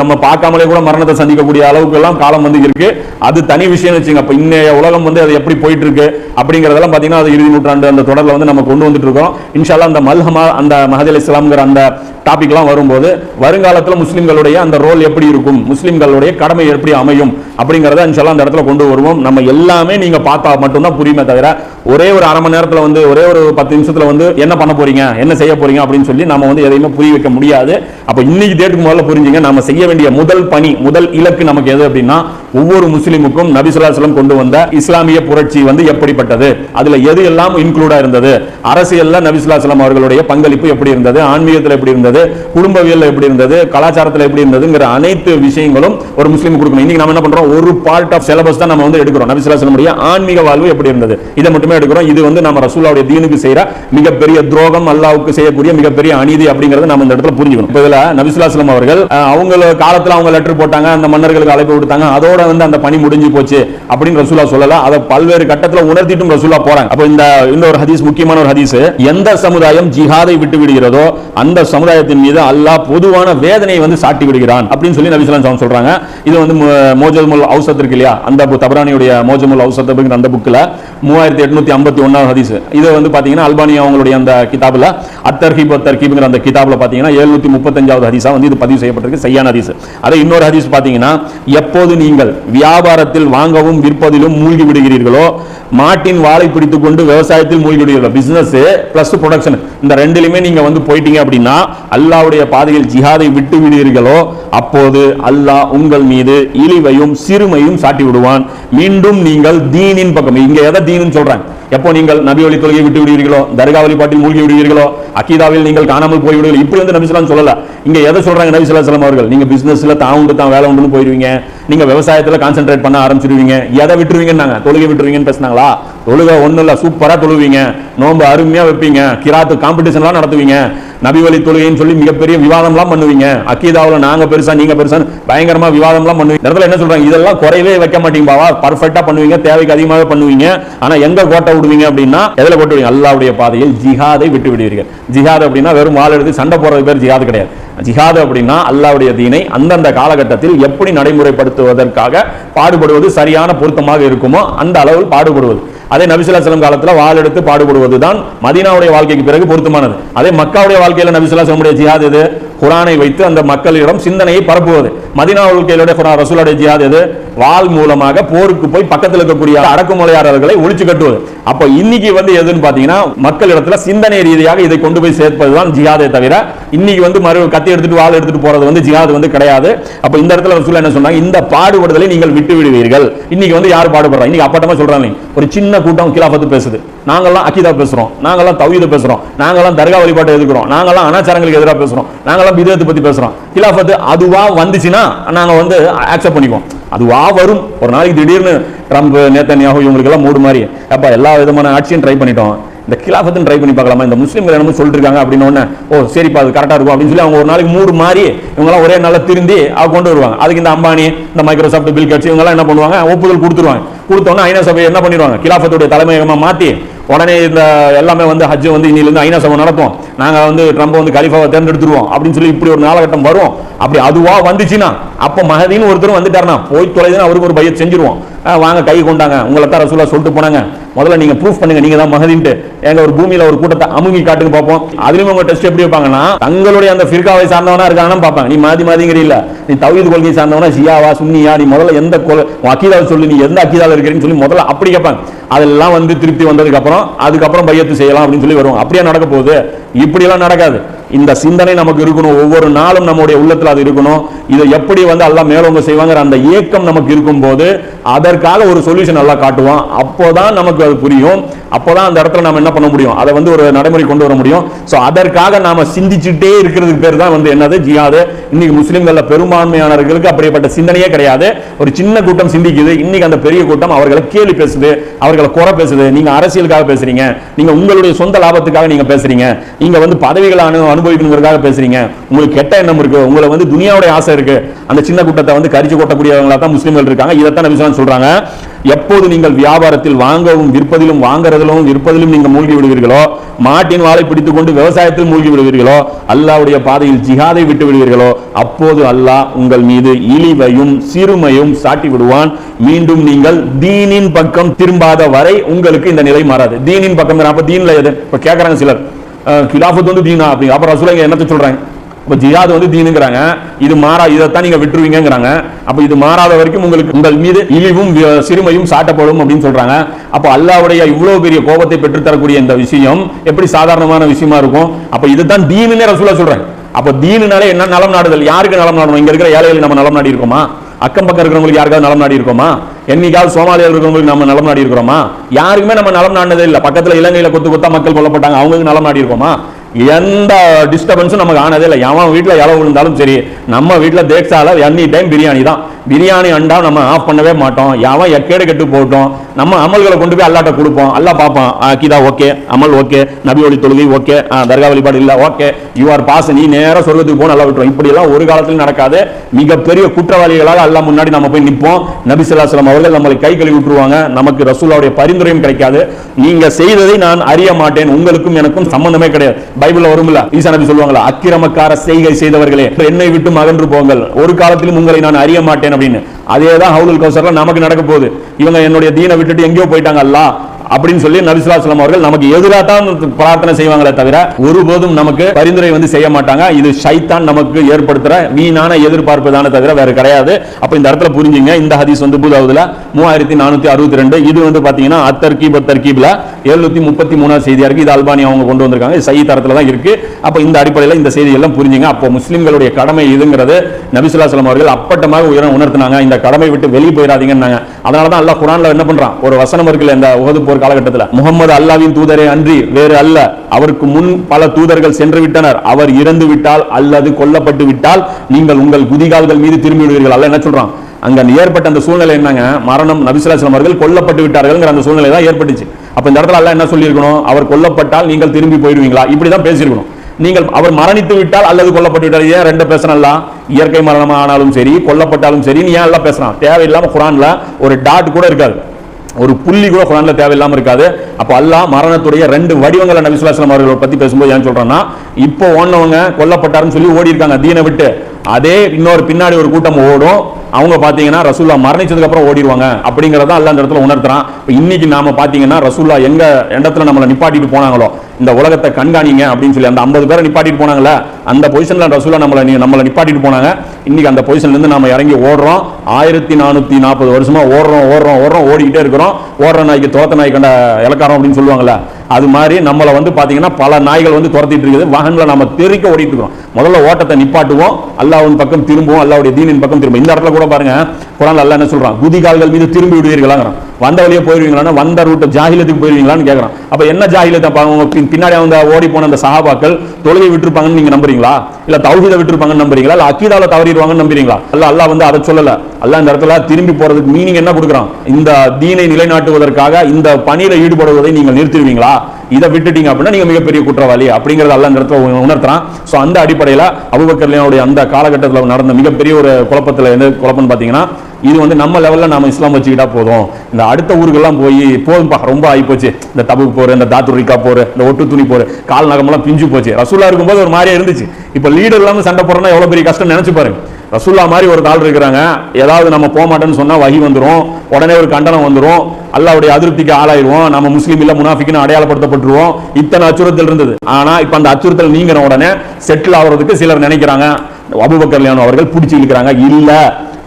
நம்ம பார்க்காமலே கூட மரணத்தை சந்திக்கக்கூடிய அளவுக்கு எல்லாம் காலம் வந்து இருக்கு. அது தனி விஷயம் வச்சுங்க அப்போ இன்னைய உலகம் வந்து அது எப்படி போயிட்டு இருக்கு அப்படிங்கறதெல்லாம் பார்த்தீங்கன்னா அது இறுதி நூற்றாண்டு அந்த தொடரில் வந்து நம்ம கொண்டு வந்துட்டு இருக்கோம். இன்ஷால்லா அந்த மல்ஹமா அந்த மஹதி அலி இஸ்லாம்ங்கிற அந்த டாபிக்லாம் வரும்போது வருங்காலத்தில் முஸ்லிம்களுடைய அந்த ரோல் எப்படி இருக்கும்? முஸ்லிம்களுடைய கடமை எப்படி அமையும்? அப்படிங்கறத அந்த இடத்துல கொண்டு வருவோம். நம்ம எல்லாமே நீங்க பார்த்தா மட்டும்தான் புரியுமே தவிர ஒரே ஒரு அரை மணி நேரத்தில் வந்து ஒரே ஒரு பத்து நிமிஷத்தில் வந்து என்ன பண்ண போறீங்க? என்ன செய்ய போறீங்க? அப்படின்னு சொல்லி நம்ம வந்து எதையுமே புரிய வைக்க முடியாது. அப்ப இன்னைக்கு டேட்டுக்கு முதல்ல புரிஞ்சுங்க நம்ம செய்ய வேண்டிய முதல் பணி முதல் இலக்கு நமக்கு எது அப்படின்னா ஒவ்வொரு முஸ்லிமுக்கும் நபி கொண்டு வந்த இஸ்லாமிய புரட்சி வந்து எப்படிப்பட்டது? அதுல எது எல்லாம் இன்க்ளூடா இருந்தது? அரசியல்ல நபி அவர்களுடைய பங்களிப்பு எப்படி இருந்தது? ஆன்மீகத்தில் எப்படி இருந்தது? குடும்பவியல் எப்படி இருந்தது? கலாச்சாரத்தில் எப்படி இருந்ததுங்கிற அனைத்து விஷயங்களும் ஒரு முஸ்லீம் கொடுக்கணும். இன்னைக்கு நம்ம என்ன பண்றோம்? ஒரு பார்ட் ஆஃப் சிலபஸ் தான் நம்ம வந்து எடுக்கிறோம். நபி ஆன்மீக வாழ்வு எப்படி இருந்தது? இதை மட்டும் மட்டுமே எடுக்கிறோம். இது வந்து நம்ம ரசூலாவுடைய தீனுக்கு செய்யற மிகப்பெரிய துரோகம் அல்லாவுக்கு செய்யக்கூடிய மிகப்பெரிய அநீதி அப்படிங்கறத நம்ம இந்த இடத்துல புரிஞ்சுக்கணும். இப்ப இதுல நபி அவர்கள் அவங்க காலத்துல அவங்க லெட்டர் போட்டாங்க அந்த மன்னர்களுக்கு அழைப்பு கொடுத்தாங்க அதோட வந்து அந்த பணி முடிஞ்சு போச்சு அப்படின்னு ரசூலா சொல்லலாம் அதை பல்வேறு கட்டத்தில் உணர்த்திட்டும் ரசூலா போறாங்க. அப்போ இந்த இன்னொரு ஹதீஸ் முக்கியமான ஒரு ஹதீஸ் எந்த சமுதாயம் ஜிஹாதை விட்டு விடுகிறதோ அந்த சமுதாயத்தின் மீது அல்லாஹ் பொதுவான வேதனையை வந்து சாட்டி விடுகிறான் அப்படின்னு சொல்லி நபிசுலாம் சொல்றாங்க. இது வந்து மோஜமுல் அவுசத் இருக்கு இல்லையா? அந்த தபரானியுடைய மோஜமுல் அவுசத் அப்படிங்கிற அந்த புக்கில் மூவாயிரத்தி எட்நூறு எழுநூத்தி ஐம்பத்தி ஒன்றாவது ஹதீஸ். இதை வந்து பாத்தீங்கன்னா அல்பானியா அவங்களுடைய அந்த கிதாபில் அத்தர்ஹிப் அத்தர்ஹிப்ங்கிற அந்த கிதாபில் பார்த்தீங்கன்னா எழுநூத்தி முப்பத்தஞ்சாவது ஹதீஸாக வந்து இது பதிவு செய்யப்பட்டிருக்கு சரியான ஹதீஸ். அதே இன்னொரு ஹதீஸ் பார்த்தீங்கன்னா எப்போது நீங்கள் வியாபாரத்தில் வாங்கவும் விற்பதிலும் மூழ்கி விடுகிறீர்களோ மாட்டின் வாழை பிடித்து கொண்டு விவசாயத்தில் மூழ்கி விடுகிறீர்களோ பிஸ்னஸ் பிளஸ் ப்ரொடக்ஷன் இந்த ரெண்டுலையுமே நீங்கள் வந்து போயிட்டீங்க அப்படின்னா அல்லாவுடைய பாதையில் ஜிஹாதை விட்டு விடுவீர்களோ அப்போது அல்லாஹ் உங்கள் மீது இழிவையும் சிறுமையும் சாட்டி விடுவான். மீண்டும் நீங்கள் தீனின் பக்கம் இங்க எதை தீனுன்னு சொல்றாங்க? எப்போ நீங்கள் நபி வழி தொழுகை விட்டு விடுவீர்களோ தர்கா வழிபாட்டில் மூழ்கி விடுவீர்களோ அக்கீதாவில் நீங்கள் காணாமல் போய் விடுவீர்கள் இப்படி வந்து நபிஸ்லாம் சொல்லல. இங்க எதை சொல்றாங்க நபி ஸல்லல்லாஹு அவர்கள்? நீங்க பிசினஸ்ல தான் உண்டு தான் வேலை உண்டுன்னு போயிருவீங்க. நீங்க விவசாயத்துல கான்சென்ட்ரேட் பண்ண ஆரம்பிச்சிருவீங்க. எதை விட்டுருவீங்கன்னாங்க? தொழுகை விட்டுருவீங்கன்னு பேசினாங்களா? தொழுக ஒன்றும் இல்லை சூப்பராக தொழுவீங்க. நோன்பு அருமையாக வைப்பீங்க. கிராத்து காம்படிஷன்லாம் நடத்துவீங்க. நபி வழி தொழுகைன்னு சொல்லி மிகப்பெரிய விவாதம்லாம் பண்ணுவீங்க. அக்கீதாவில் நாங்கள் பெருசாக நீங்கள் பெருசாக பயங்கரமாக விவாதம்லாம் பண்ணுவீங்க. இடத்துல என்ன சொல்கிறாங்க இதெல்லாம் குறையவே வைக்க மாட்டீங்க பாவா. பண்ணுவீங்க தேவைக்கு அதிகமாக பண்ணுவீங்க. ஆனால் எங்கே கோட்டை விடுவீங்க அப்படின்னா எதில் கோட்டை விடுவீங்க? அல்லாவுடைய பாதையில் ஜிஹாதை விட்டு விடுவீர்கள். ஜிஹாத் அப்படின்னா வெறும் வாள் எடுத்து சண்டை போடுறது பேர் ஜிஹாது கிடையாது. ஜிஹாத் அப்படின்னா அல்லாவுடைய தீனை அந்தந்த காலகட்டத்தில் எப்படி நடைமுறைப்படுத்துவதற்காக பாடுபடுவது சரியான பொருத்தமாக இருக்குமோ அந்த அளவில் பாடுபடுவது. அதே நபிசுல்லா செல்லம் காலத்தில் வாள் எடுத்து பாடுபடுவது தான் மதீனாவுடைய வாழ்க்கைக்கு பிறகு பொருத்தமானது. அதே மக்காவுடைய வாழ்க்கையில நபிசுல்லா செல்லமுடைய ஜிஹாத் இது குரானை வைத்து அந்த மக்களிடம் சிந்தனையை பரப்புவது. மதினா வாழ்க்கையிலுடைய குரான் ரசூலுடைய ஜிஹாத் எது? வாள் மூலமாக போருக்கு போய் பக்கத்தில் இருக்கக்கூடிய அடக்குமுறையாளர்களை ஒழிச்சு கட்டுவது. அப்ப இன்னைக்கு வந்து எதுன்னு பாத்தீங்கன்னா மக்களிடத்துல சிந்தனை ரீதியாக இதை கொண்டு போய் சேர்ப்பதுதான் ஜியாதை தவிர இன்னைக்கு வந்து மறு கத்தி எடுத்துட்டு வாள் எடுத்துட்டு போறது வந்து ஜியாது வந்து கிடையாது. அப்ப இந்த இடத்துல ரசூல் என்ன சொன்னாங்க? இந்த பாடுபடுதலை நீங்கள் விட்டு விடுவீர்கள் இன்னைக்கு வந்து யார் பாடுபடுறா? இன்னைக்கு அப்பட்டமா சொல்றாங்க ஒரு சின்ன கூட்டம் கிலாபத்து பேசுது. நாங்கள்லாம் அக்கிதா பேசுகிறோம் நாங்கள்லாம் தௌஹீத பேசுகிறோம் நாங்கள்லாம் தர்கா வழிபாட்டை எதிர்க்கிறோம். நாங்கள்லாம் அனாச்சாரங்களுக்கு எதிராக பேசுகிறோம் நாங்கள்லாம் விதத்தை பற்றி பேசுகிறோம் கிலாஃபத்து அதுவாக வந்துச்சுன்னா நாங்கள் வந்து அக்செப்ட் பண்ணிக்குவோம். அதுவாக வரும். ஒரு நாளைக்கு திடீர்னு ட்ரம்ப் நேத்தனியாகும் இவங்களுக்கெல்லாம் மூடு மாதிரி. அப்போ எல்லா விதமான ஆட்சியும் ட்ரை பண்ணிட்டோம். இந்த கிலாஃபத்துன்னு ட்ரை பண்ணி பார்க்கலாமா? இந்த முஸ்லீம்கள் என்னமோ சொல்லிருக்காங்க அப்படின்னு ஒன்று ஓ சரிப்பா அது கரெக்டாக இருக்கும் அப்படின்னு சொல்லி அவங்க ஒரு நாளைக்கு மூடு மாறி இவங்கெல்லாம் ஒரே நாளில் திருந்தி அவங்க கொண்டு வருவாங்க. அதுக்கு இந்த அம்பானி இந்த மைக்ரோசாஃப்ட் பில் கட்சி இவங்கெல்லாம் என்ன பண்ணுவாங்க? ஒப்புதல் கொடுத்துருவாங்க. கொடுத்தோன்னே ஐநா சபை என்ன பண்ணிடுவாங்க? கிலாஃபத்துடைய தலைமையகமாக மாற்றி உடனே இந்த எல்லாமே வந்து ஹஜ் வந்து இன்னிலிருந்து ஐநா சபை நடத்தும் நாங்கள் வந்து ட்ரம்ப் வந்து கலிஃபாவை தேர்ந்தெடுத்துருவோம் அப்படின்னு சொல்லி இப்படி ஒரு காலகட்டம் வரும். அப்படி அதுவாக வந்துச்சுன்னா அப்போ மகதின்னு ஒருத்தரும் வந்துட்டாருன்னா போய் தொலைதுன்னு அவருக்கு ஒரு பையன் செஞ்சிருவோம். வாங்க கை கொண்டாங்க. உங்களை தான் ரசூலா சொல்லிட்டு போனாங்க. முதல்ல நீங்க ப்ரூஃப் பண்ணுங்க நீங்க தான் மகதின்ட்டு. எங்க ஒரு பூமியில ஒரு கூட்டத்தை அமுங்கி காட்டுங்க பார்ப்போம். அதுலயும் உங்க டெஸ்ட் எப்படி வைப்பாங்கன்னா தங்களுடைய அந்த ஃபிர்காவை சார்ந்தவனா இருக்காங்கன்னு பார்ப்பாங்க. நீ மாதி மாதிரிங்கிற இல்ல. நீ தௌஹீத் கொள்கையை சார்ந்தவனா ஷியாவா சுன்னியா நீ முதல்ல எந்த கொள் அக்கீதாவை சொல்லி நீ எந்த அக்கீதாவில் இருக்கிறேன்னு சொல்லி முதல்ல அப்படி கேட்பாங்க. அதெல்லாம் வந்து திருப்தி வந்ததுக்கு அப்புறம் அதுக்கப்புறம் பையத்து செய்யலாம் அப்படின்னு சொல்லி வருவாங்க. அப்படியே நடக்க போகுது. இப்படியெல்லாம் நடக்காது. இந்த சிந்தனை நமக்கு இருக்கணும். ஒவ்வொரு நாளும் நம்முடைய உள்ளத்தில் அது இருக்கணும். இதை எப்படி வந்து எல்லாம் மேலவங்க செய்வாங்கிற அந்த ஏக்கம் நமக்கு இருக்கும்போது அதற்காக ஒரு சொல்யூஷன் நல்லா காட்டுவோம் அப்போதான் நமக்கு அது புரியும். அப்போதான் அந்த இடத்துல நம்ம என்ன பண்ண முடியும்? அதை வந்து ஒரு நடைமுறை கொண்டு வர முடியும். ஸோ அதற்காக நாம சிந்திச்சுட்டே இருக்கிறதுக்கு பேர் தான் வந்து என்னது? ஜியாது இன்னைக்கு முஸ்லீம்களில் பெரும்பான்மையானவர்களுக்கு அப்படிப்பட்ட சிந்தனையே கிடையாது. ஒரு சின்ன கூட்டம் சிந்திக்குது. இன்னைக்கு அந்த பெரிய கூட்டம் அவர்களை கேலி பேசுது. அவர்களை குறை பேசுது. நீங்க அரசியலுக்காக பேசுறீங்க. நீங்க உங்களுடைய சொந்த லாபத்துக்காக நீங்க பேசுறீங்க. நீங்க வந்து பதவிகளை அனு அனுபவிக்கணுங்கிறதுக்காக பேசுறீங்க. உங்களுக்கு கெட்ட எண்ணம் இருக்கு. உங்களை வந்து துனியாவுடைய ஆசை இருக்கு. அந்த சின்ன கூட்டத்தை வந்து கரிச்சு கொட்டக்கூடியவங்களா தான் முஸ்லீம்கள் இருக்காங்க. இதைத்தான் நபி சொல்றாங்க. எப்போது நீங்கள் வியாபாரத்தில் வாங்கவும் விற்பதிலும் வாங்குறதிலும் விற்பதிலும் நீங்கள் மூழ்கி விடுவீர்களோ மாட்டின் வாழை பிடித்துக் கொண்டு விவசாயத்தில் மூழ்கி விடுவீர்களோ அல்லாவுடைய பாதையில் ஜிஹாதை விட்டு விடுவீர்களோ அப்போது அல்லாஹ் உங்கள் மீது இழிவையும் சிறுமையும் சாட்டி விடுவான். மீண்டும் நீங்கள் தீனின் பக்கம் திரும்பாத வரை உங்களுக்கு இந்த நிலை மாறாது. தீனின் பக்கம் அப்ப தீன்ல எது? இப்ப கேட்கறாங்க சிலர். கிலாஃபத் வந்து தீனா அப்படி அப்புறம் ரசூலுங்க என்னத்தை சொல்றாங்க? அப்ப ஜியாது வந்து தீனுங்கிறாங்க. இது மாறா இதைத்தான் நீங்க விட்டுருவீங்கங்கிறாங்க. அப்ப இது மாறாத வரைக்கும் உங்களுக்கு உங்கள் மீது இழிவும் சிறுமையும் சாட்டப்படும் அப்படின்னு சொல்றாங்க. அப்ப அல்லாவுடைய இவ்வளவு பெரிய கோபத்தை பெற்றுத்தரக்கூடிய இந்த விஷயம் எப்படி சாதாரணமான விஷயமா இருக்கும்? அப்ப இதுதான் தீனுன்னே ரசூலா சொல்றாங்க. அப்ப தீனுனாலே என்ன நலம் நாடுதல்? யாருக்கு நலம் நாடணும்? இங்க இருக்கிற ஏழைகள் நம்ம நலம் நாடி இருக்கோமா அக்கம் பக்கம் இருக்கிறவங்களுக்கு யாருக்காவது நலம் நாடி இருக்கோமா என்னைக்காவது சோமாலியாவில் இருக்கிறவங்களுக்கு நம்ம நலம் நாடி இருக்கிறோமா? யாருக்குமே நம்ம நலம் நாடினதே இல்லை. பக்கத்தில் இலங்கையில் கொத்து கொத்தா மக்கள் கொல்லப்பட்டாங்க. அவங்களுக்கு நலம் நாடி இருக்கோமா? எந்த டிஸ்டர்பன்ஸும் நமக்கு ஆனதே இல்லை. எவன் வீட்டில் இளவு விழுந்தாலும் சரி நம்ம வீட்டில் தேக்ஸால எனி டைம் பிரியாணி தான். பிரியாணி அண்டா நம்ம ஆஃப் பண்ணவே மாட்டோம். யாவன் எக்கேடு கெட்டு போட்டோம் நம்ம அமல்களை கொண்டு போய் அல்லாட்ட கொடுப்போம். அல்லா பார்ப்பான். அக்கீதா ஓகே. அமல் ஓகே. நபி ஒளி தொழுகை ஓகே. தர்கா வழிபாடு இல்லை ஓகே. யூ ஆர் பாஸ் நீ நேராக சொர்க்கத்துக்கு போன நல்லா விட்டுரும் இப்படியெல்லாம் ஒரு காலத்தில் நடக்காது. மிகப்பெரிய குற்றவாளிகளாக எல்லாம் முன்னாடி நம்ம போய் நிற்போம். நபி ஸல்லல்லாஹு அவர்கள் நம்மளை கை கழுவி விட்டுருவாங்க. நமக்கு ரசூலாவுடைய பரிந்துரையும் கிடைக்காது. நீங்க செய்ததை நான் அறிய மாட்டேன். உங்களுக்கும் எனக்கும் சம்பந்தமே கிடையாது. பைபிள் வரும்ல? ஈசா நபி சொல்லுவாங்களா? அக்கிரமக்கார செய்கை செய்தவர்களே என்னை விட்டு மகன்று போங்கள். ஒரு காலத்திலும் உங்களை நான் அறிய மாட்டேன். அப்படின்னு. அதே தான் ஹவுலுல் கௌசர்ல நமக்கு நடக்க போகுது. இவங்க என்னுடைய தீனை விட்டுட்டு எங்கேயோ போயிட்டாங்க அப்படின்னு சொல்லி நபிசுலாஸ்லாம் அவர்கள் நமக்கு எதிராக தான் பிரார்த்தனை செய்வாங்களே தவிர ஒருபோதும் நமக்கு பரிந்துரை வந்து செய்ய மாட்டாங்க. இது ஷைத்தான் நமக்கு ஏற்படுத்துற வீணான எதிர்பார்ப்பு தானே தவிர வேற கிடையாது. அப்ப இந்த இடத்துல புரிஞ்சுங்க. இந்த ஹதீஸ் வந்து பூதாவதுல மூவாயிரத்தி நானூத்தி அறுபத்தி ரெண்டு. இது வந்து பாத்தீங்கன்னா அத்தர்கீப் தர்கீப்ல எழுநூத்தி முப்பத்தி மூணாவது செய்தியா இருக்கு. இது அல்பானி அவங்க கொண்டு வந்திருக்காங்க. இது சை தரத்துல தான் இருக்கு. அப்ப இந்த அடிப்படையில் இந்த செய்தி எல்லாம் புரிஞ்சுங்க. அப்போ முஸ்லிம்களுடைய கடமை இதுங்கிறது நபிசுல்லாஸ்லாம் அவர்கள் அப்பட்டமாக உயர உணர்த்தினாங்க. இந்த கடமை விட்டு வெளியே போயிடாதீங்கன்னாங்க. அதனால தான் அல்லாஹ் குரான்ல என்ன பண்றான்? ஒரு வசனம் இருக்குல்ல இந்த உகது போர் காலகட்டத்தில். முகமது அல்லாவின் தூதரே அன்றி வேறு அல்ல. அவருக்கு முன் பல தூதர்கள் சென்று விட்டனர். அவர் இறந்து விட்டால் அல்லது கொல்லப்பட்டு விட்டால் நீங்கள் உங்கள் குதிகால்கள் மீது திரும்பி விடுவீர்கள். அல்ல என்ன சொல்றான்? அங்க ஏற்பட்ட அந்த சூழ்நிலை என்னங்க? மரணம் நபிசுல்லாஸ்லாம் அவர்கள் கொல்லப்பட்டு விட்டார்கள்ங்கிற அந்த சூழ்நிலை தான் ஏற்பட்டுச்சு. அப்ப இந்த இடத்துல எல்லாம் என்ன சொல்லியிருக்கணும்? அவர் கொல்லப்பட்டால் நீங்கள் திரும்பி போயிடுவீங்களா? இப்படிதான் பேசியிருக்கணும். நீங்கள் அவர் மரணித்து விட்டால் அல்லது கொல்லப்பட்டு விட்டால் ஏன் ரெண்டு பேசணும்லாம் இயற்கை மரணம் ஆனாலும் சரி கொல்லப்பட்டாலும் சரி நீ ஏன் எல்லாம் பேசலாம் தேவையில்லாம குரான்ல ஒரு டாட் கூட இருக்காது. ஒரு புள்ளி கூட குரான்ல தேவையில்லாம இருக்காது. அப்ப அல்லாஹ் மரணத்துடைய ரெண்டு வடிவங்களை நபி ஸல்லல்லாஹு அவர்களை பத்தி பேசும்போது ஏன் சொல்றேன்னா இப்போ ஓடினவங்க கொல்லப்பட்டாருன்னு சொல்லி ஓடி இருக்காங்க தீனை விட்டு. அதே இன்னொரு பின்னாடி ஒரு கூட்டம் ஓடும். அவங்க பார்த்தீங்கன்னா ரசூல்லா மரணிச்சதுக்கப்புறம் ஓடிடுவாங்க. அப்படிங்கிறத அல்ல அந்த இடத்துல உணர்த்துறான். இப்போ இன்னைக்கு நாம பார்த்தீங்கன்னா ரசூல்லா எங்க இடத்துல நம்மளை நிப்பாட்டிட்டு போனாங்களோ இந்த உலகத்தை கண்காணிங்க அப்படின்னு சொல்லி அந்த 50 பேரை நிப்பாட்டிட்டு போனாங்கல்ல அந்த பொசிஷன்ல ரசூல்லா நம்மளை நீ நம்மளை நிப்பாட்டிட்டு போனாங்க. இன்னைக்கு அந்த பொசிஷன்லேருந்து இருந்து இறங்கி ஓடுறோம். ஆயிரத்தி நானூற்றி நாற்பது வருஷமா ஓடுறோம் ஓடுறோம் ஓடுறோம் ஓடிக்கிட்டே இருக்கிறோம். ஓடுற நாய்க்கு தோத்த நாய் கண்ட இலக்காரம் அப்படின்னு சொல்லுவாங்கல்ல அது மாதிரி நம்மளை வந்து பார்த்தீங்கன்னா பல நாய்கள் வந்து துரத்திட்டு இருக்குது. வாகனங்களை நம்ம தெருக்க ஓடிட்டு இருக்கிறோம். முதல்ல ஓட்டத்தை நிப்பாட்டுவோம். அல்லாவின் பக்கம் திரும்புவோம். அல்லாவுடைய தீனின் பக்கம் திரும்பும் இந்த இடத்துல கூட பாருங்க. குரான் அல்ல என்ன சொல்றான்? குதிகால்கள் மீது திரும்பி விடுவீர்களாங்கிறான். வந்த வழியே போயிருவீங்களா வந்த ரூட் ஜாகிலத்துக்கு போயிருவீங்களான்னு கேட்கறான் அப்ப என்ன ஜாகிலத்தை பாருங்க பின்னாடி அவங்க ஓடி போன அந்த சஹாபாக்கள் தொழுகை விட்டுருப்பாங்கன்னு நீங்க நம்புறீங்களா? இல்ல தௌஹீத விட்டுருப்பாங்கன்னு நம்புறீங்களா? இல்ல அக்கீதாவில் தவறிடுவாங்கன்னு நம்புறீங்களா? அல்ல அல்லாஹ் வந்து அதை சொல்லல. அல்ல இந்த இடத்துல திரும்பி போறதுக்கு மீனிங் என்ன கொடுக்குறான்? இந்த தீனை நிலைநாட்டுவதற்காக இந்த பணியில ஈடுபடுவதை நீங்கள் நிறுத்திடுவீங்களா? இதை விட்டுட்டீங்க அப்படின்னா நீங்க மிகப்பெரிய குற்றவாளி. அப்படிங்கிறத அல்ல இந்த இடத்துல உணர்த்துறான். சோ அந்த அடிப்படையில் அபுபக்கர்லியாவுடைய அந்த காலகட்டத்தில் நடந்த மிகப்பெரிய ஒரு குழப்பத்தில் எந்த குழப்பம்னு பாத்தீங்கன்னா இது வந்து நம்ம லெவலில் நம்ம இஸ்லாம் வச்சுக்கிட்டா போதும். இந்த அடுத்த ஊருக்கெல்லாம் போய் போதும்பா ரொம்ப ஆகி போச்சு இந்த தபுக்கு போர் இந்த தாத்துரிக்கா போர் இந்த ஒட்டு துணி போர் கால் நகமெல்லாம் பிஞ்சு போச்சு. ரசூல்லா இருக்கும்போது ஒரு மாதிரியே இருந்துச்சு. இப்போ லீடர் இல்லாமல் சண்டை போடுறோம்னா எவ்வளோ பெரிய கஷ்டம் நினைச்சு பாருங்க. ரசூல்லா மாதிரி ஒரு ஆள் இருக்கிறாங்க. ஏதாவது நம்ம போக மாட்டேன்னு சொன்னால் வகி வந்துடும் உடனே ஒரு கண்டனம் வந்துடும் அல்லாவுடைய அதிருப்திக்கு ஆளாயிருவோம். நம்ம முஸ்லீம் இல்லை முனாஃபிக்குன்னு அடையாளப்படுத்தப்பட்டுருவோம். இத்தனை அச்சுறுத்தல் இருந்தது. ஆனால் இப்போ அந்த அச்சுறுத்தல் நீங்கிற உடனே செட்டில் ஆகிறதுக்கு சிலர் நினைக்கிறாங்க. அபுபக்கர்லியான் அவர்கள் பிடிச்சி இழுக்கிறாங்க. இல்லை.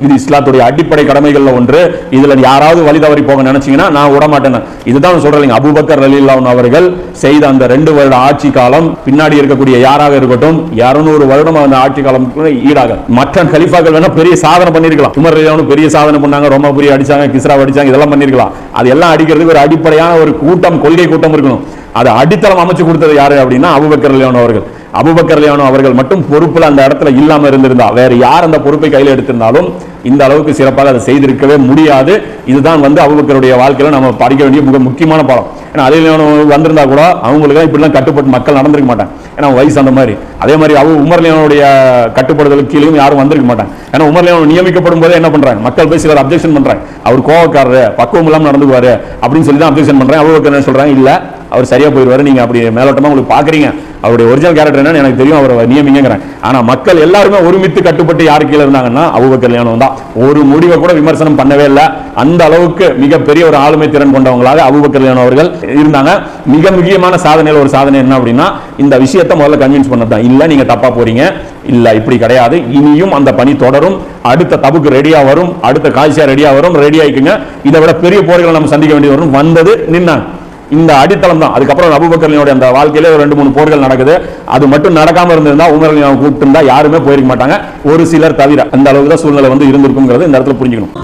இது இஸ்லாத்துடைய அடிப்படை கடமைகள்ல ஒன்று. இதுல யாராவது வழி தவறி போக நினைச்சீங்கன்னா நான் விட மாட்டேன் இதுதான் சொல்றேன் அபுபக்கர் ரலில்லாஹு அவர்கள் செய்த அந்த ரெண்டு வருட ஆட்சி காலம் பின்னாடி இருக்கக்கூடிய யாராக இருக்கட்டும் 200 வருடம் அந்த ஆட்சி காலம் ஈடாக. மற்ற கலிஃபாக்கள் வேணா பெரிய சாதனை பண்ணிருக்கலாம் உமர் ரலியல்லாஹு பெரிய சாதனை பண்ணாங்க ரோமாபுரி அடிச்சாங்க கிஸ்ரா அடிச்சாங்க இதெல்லாம் பண்ணிருக்கலாம் அது எல்லாம் அடிக்கிறதுக்கு ஒரு அடிப்படையான ஒரு கூட்டம் கொள்கை கூட்டம் இருக்கணும். அது அடித்தளம் அமைச்சு கொடுத்தது யாரு அப்படின்னா அபுபக்கர் ரலியல்லாஹு அவர்கள். அபுபக்கர் ரலியல்லாஹு அவர்கள் மட்டும் பொறுப்புல அந்த இடத்துல இல்லாம இருந்திருந்தா வேற யார் அந்த பொறுப்பை கையில் எடுத்திருந்தாலும் இந்த அளவுக்கு சிறப்பாக அதை செய்திருக்கவே முடியாது. இதுதான் வந்து அபூபக்கருடைய வாழ்க்கையில் நம்ம படிக்க வேண்டிய மிக முக்கியமான பாடம். ஏன்னா அதில் வந்திருந்தா கூட அவங்களுக்கு இப்படிலாம் கட்டுப்பட்டு மக்கள் நடந்திருக்க மாட்டாங்க. ஏன்னா வயசு அந்த மாதிரி. அதே மாதிரி அவ உமர்லியானுடைய கட்டுப்படுதலுக்கு கீழேயும் யாரும் வந்திருக்க மாட்டாங்க. ஏன்னா உமர்லியான் நியமிக்கப்படும் போதே என்ன பண்றாங்க? மக்கள் போய் சிலர் அப்ஜெக்ஷன் பண்றாங்க. அவர் கோவக்காரரு பக்குவம் இல்லாமல் நடந்துக்குவாரு அப்படின்னு சொல்லி தான் அப்ஜெக்ஷன் பண்றாங்க அபூபக்கர் என்ன சொல்றாங்க? இல்லை அவர் சரியா போயிடுவாரு நீங்க அப்படி மேலோட்டமா உங்களுக்கு பாக்குறீங்க. அவருடைய ஒரிஜினல் கேரக்டர் என்னன்னு எனக்கு தெரியும் அவரை நியமிங்கிறேன் ஆனா மக்கள் எல்லாருமே ஒருமித்து கட்டுப்பட்டு யாரு கீழே இருந்தாங்கன்னா அபூபக்கர் கல்யாணம் தான். ஒரு முடிவை கூட விமர்சனம் பண்ணவே இல்லை. அந்த அளவுக்கு மிகப்பெரிய ஒரு ஆளுமை திறன் கொண்டவங்களாக அபூபக்கர் கல்யாணம் அவர்கள் இருந்தாங்க. மிக முக்கியமான சாதனையில் ஒரு சாதனை என்ன அப்படின்னா இந்த விஷயத்தை முதல்ல கன்வின்ஸ் பண்ணதான் இல்லை நீங்க தப்பா போறீங்க. இல்ல இப்படி கிடையாது. இனியும் அந்த பணி தொடரும். அடுத்த தபுக்கு ரெடியா வரும். அடுத்த காய்ச்சியா ரெடியா வரும். ரெடி ஆயிக்குங்க. இதை விட பெரிய போர்களை நம்ம சந்திக்க வேண்டியது வரும். வந்தது நின்னாங்க. இந்த அடித்தளம் தான். அதுக்கப்புறம் அபுபக்கரனுடைய அந்த வாழ்க்கையில ஒரு ரெண்டு மூணு போர்கள் நடக்குது. அது மட்டும் நடக்காம இருந்திருந்தா உமர் கூப்பிட்டு இருந்தா யாருமே போயிருக்க மாட்டாங்க. ஒரு சிலர் தவிர அந்த அளவுக்கு தான் சூழ்நிலை வந்து இருந்திருக்குங்கிறது இந்த இடத்துல புரிஞ்சுக்கணும்.